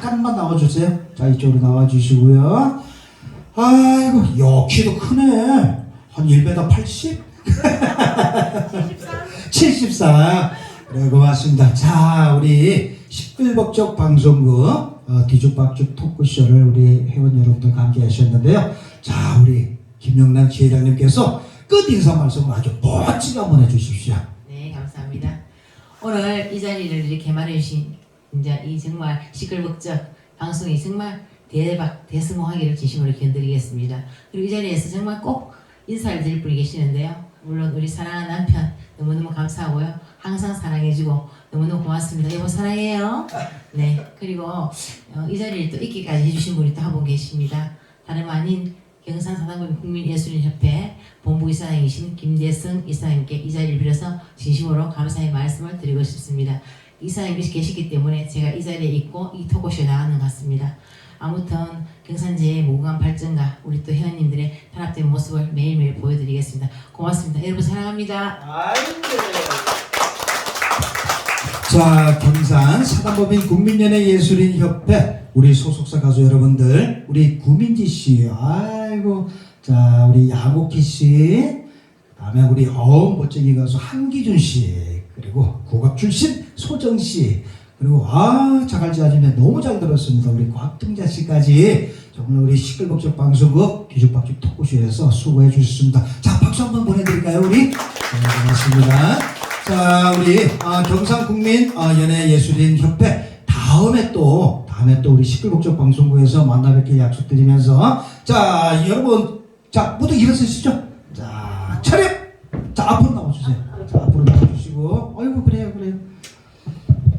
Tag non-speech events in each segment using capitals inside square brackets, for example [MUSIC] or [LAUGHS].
잠깐만 나와주세요. 자, 이쪽으로 나와주시고요. 아이고, 여 키도 크네. 한 1m 80? 74. 네, 고맙습니다. 자, 우리 시끌벅적 방송국 어, 뒤죽박죽 토크쇼를 우리 회원 여러분들과 함께 하셨는데요. 자, 우리 김영란 지회장님께서 끝 인사 말씀을 아주 멋지게 한번 해주십시오. 네, 감사합니다. 오늘 이 자리를 이렇게 마련해 주신 이제 이 정말 시끌벅적 방송이 정말 대박 대성공하기를 진심으로 기원드리겠습니다. 그리고 이 자리에서 정말 꼭 인사를 드릴 분이 계시는데요. 물론 우리 사랑하는 남편 너무너무 감사하고요. 항상 사랑해주고 너무너무 고맙습니다. 여보 사랑해요. 네, 그리고 어, 이 자리를 또 있기까지 해주신 분이 또 한 분 계십니다. 다름 아닌 경산 사단군 국민예술인협회 본부 이사장이신 김대승 이사님께 이 자리를 빌어서 진심으로 감사의 말씀을 드리고 싶습니다. 이사님이 계시기 때문에 제가 이 자리에 있고 이 토크쇼에 나가는 것 같습니다. 아무튼 경산제의 무궁한 발전과 우리 또 회원님들의 단합된 모습을 매일매일 보여드리겠습니다. 고맙습니다. 여러분 사랑합니다. 자, 경산 사단법인 국민연예 예술인 협회 우리 소속사 가수 여러분들, 우리 구민지 씨, 아이고, 자 우리 야곡기 씨, 다음에 우리 어우 멋쟁이 가수 한기준 씨, 그리고 국악 출신 소정 씨, 그리고 아 아줌마 너무 잘 들었습니다. 우리 곽등자 씨까지 정말 우리 시끌벅적 방송국 뒤죽박죽 토크쇼에서 수고해 주셨습니다. 자 박수 한번 보내드릴까요, 우리? 네, 고맙습니다. 자, 우리 아, 경상국민 아, 연예예술인 협회 다음에 또 다음에 또 우리 시끌벅적 방송국에서 만나 뵙길 약속드리면서 자 여러분 자 모두 일어서시죠. 자 차렷. 자 앞으로 나와주세요. 자 앞으로 나와주시고 아이고 그래요 그래요.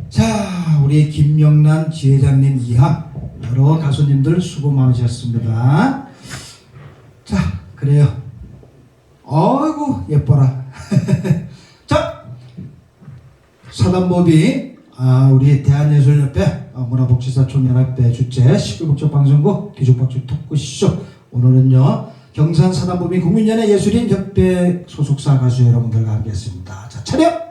자 우리 김명란 지회장님 이하 여러 가수님들 수고 많으셨습니다. 자 그래요. 아이고 예뻐라. [LAUGHS] 자 사단법이 아, 우리 대한예술협회 아, 문화복지사총연합회 주최 시끌벅적 방송국 뒤죽박죽 토크쇼 오늘은요 경산 사단법인 국민연예 예술인 협회 소속사 가수 여러분들과 함께했습니다. 자 차렷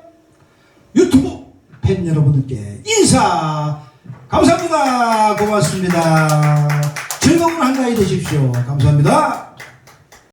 팬 여러분들께 인사 감사합니다. 고맙습니다. 즐거운 한가위 되십시오. 감사합니다.